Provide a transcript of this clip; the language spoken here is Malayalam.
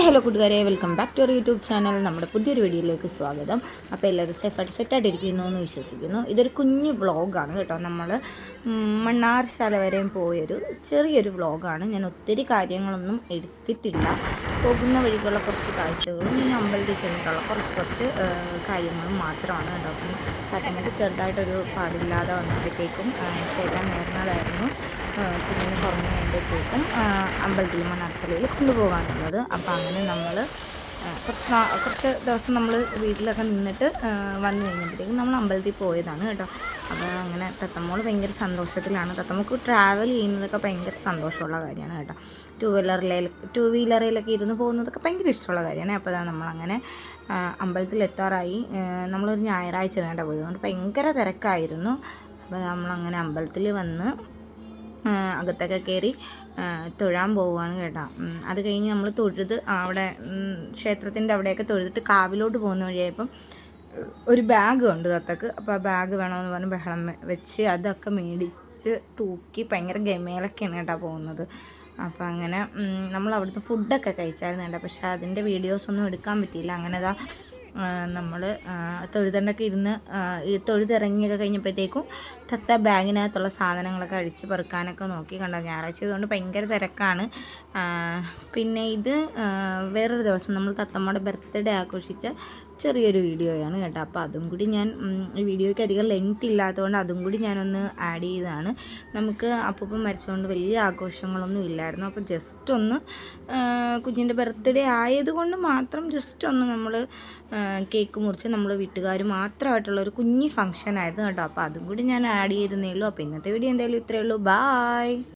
ഹായ് ഹലോ കൂട്ടുകാരെ welcome back to our YouTube channel നമ്മുടെ പുതിയൊരു വീഡിയോയിലേക്ക് സ്വാഗതം. അപ്പോൾ എല്ലാവരും സേഫായിട്ട് സെറ്റായിട്ടിരിക്കുന്നു എന്ന് വിശ്വസിക്കുന്നു. ഇതൊരു കുഞ്ഞു വ്ളോഗാണ് കേട്ടോ. നമ്മൾ മണ്ണാർശാല വരെയും പോയൊരു ചെറിയൊരു വ്ളോഗാണ് ഞാൻ ഒത്തിരി കാര്യങ്ങളൊന്നും എടുത്തിട്ടില്ല. പോകുന്ന വഴിക്കുള്ള കുറച്ച് കാഴ്ചകളും ഞാൻ അമ്പലത്തിൽ ചെന്നിട്ടുള്ള കുറച്ച് കുറച്ച് കാര്യങ്ങളും മാത്രമാണ് കേട്ടോ. അപ്പം തത്തമ്മക്ക് ചെറുതായിട്ടൊരു പാടില്ലാതെ വന്നപ്പോഴത്തേക്കും ചേട്ടാൻ നേർന്നതായിരുന്നു ആ, കുഞ്ഞിന് പുറമെ കഴിയുമ്പോഴത്തേക്കും അമ്പലത്തിൽ മണ്ണാർശാലയിൽ കൊണ്ടുപോകാനുള്ളത്. അപ്പോൾ അങ്ങനെ നമ്മൾ കുറച്ച് കുറച്ച് ദിവസം നമ്മൾ വീട്ടിലൊക്കെ നിന്നിട്ട് വന്നു കഴിഞ്ഞപ്പോഴത്തേക്കും നമ്മൾ അമ്പലത്തിൽ പോയതാണ് കേട്ടോ. അപ്പോൾ അങ്ങനെ തത്തമ്മോൾ ഭയങ്കര സന്തോഷത്തിലാണ്. തത്തമ്മക്ക് ട്രാവൽ ചെയ്യുന്നതൊക്കെ ഭയങ്കര സന്തോഷമുള്ള കാര്യമാണ് കേട്ടോ. ടു വീലറിൽ ടു വീലറിലൊക്കെ ഇരുന്ന് പോകുന്നതൊക്കെ ഭയങ്കര ഇഷ്ടമുള്ള കാര്യമാണ്. അപ്പോൾ അതാ നമ്മളങ്ങനെ ആ, നമ്മളൊരു ഞായറാഴ്ച കേട്ടോ പോയത് ഭയങ്കര തിരക്കായിരുന്നു. അപ്പോൾ നമ്മളങ്ങനെ അമ്പലത്തിൽ വന്ന് അകത്തൊക്കെ കയറി തൊഴാൻ പോവുകയാണ് കേട്ടോ. അത് കഴിഞ്ഞ് നമ്മൾ തൊഴുത് അവിടെ ക്ഷേത്രത്തിന്റെ അവിടെയൊക്കെ തൊഴുതിട്ട് കാവിലോട്ട് പോകുന്ന വഴിയായപ്പം ഒരു ബാഗ് ഉണ്ട് തത്തക്ക് അപ്പോൾ ആ ബാഗ് വേണമെന്ന് പറഞ്ഞ് ബഹളം വെച്ച് അതൊക്കെ മേടിച്ച് തൂക്കി ഭയങ്കര ഗമേലൊക്കെയാണ് കേട്ടോ പോകുന്നത്. അപ്പോൾ അങ്ങനെ നമ്മൾ അവിടുത്തെ ഫുഡൊക്കെ കഴിച്ചായിരുന്നു കേട്ടോ. പക്ഷേ അതിന്റെ വീഡിയോസൊന്നും എടുക്കാൻ പറ്റിയില്ല. അങ്ങനെ അതാ നമ്മൾ തൊഴുതണ്ടൊക്കെ ഇരുന്ന് ഈ തൊഴുതിറങ്ങിയൊക്കെ കഴിഞ്ഞപ്പോഴത്തേക്കും തത്ത ബാഗിനകത്തുള്ള സാധനങ്ങളൊക്കെ അഴിച്ച് പെറുക്കാനൊക്കെ നോക്കി കണ്ടോ? ഞായറാഴ്ച ഇതുകൊണ്ട് ഭയങ്കര തിരക്കാണ്. പിന്നെ ഇത് വേറൊരു ദിവസം നമ്മൾ തത്തമ്മയുടെ ബർത്ത്ഡേ ആഘോഷിച്ച ചെറിയൊരു വീഡിയോയാണ് കേട്ടോ. അപ്പോൾ അതും കൂടി ഞാൻ ഈ വീഡിയോയ്ക്ക് അധികം ലെങ്ത് ഇല്ലാത്തതുകൊണ്ട് അതും കൂടി ഞാനൊന്ന് ആഡ് ചെയ്തതാണ്. നമുക്ക് അപ്പം മരിച്ചുകൊണ്ട് വലിയ ആഘോഷങ്ങളൊന്നും ഇല്ലായിരുന്നു. അപ്പോൾ ജസ്റ്റ് ഒന്ന് കുഞ്ഞിന്റെ ബർത്ത്ഡേ ആയതുകൊണ്ട് മാത്രം ജസ്റ്റ് ഒന്ന് നമ്മൾ കേക്ക് മുറിച്ച് നമ്മൾ വീട്ടുകാർ മാത്രമായിട്ടുള്ള ഒരു കുഞ്ഞി ഫംഗ്ഷൻ ആയിരുന്നു കേട്ടോ. അപ്പോൾ അതും കൂടി ഞാൻ ആഡ് ചെയ്തതേ ഉള്ളൂ. അപ്പോൾ ഇന്നത്തെ വീഡിയോ എന്തായാലും ഇത്രയേ ഉള്ളൂ. ബായ്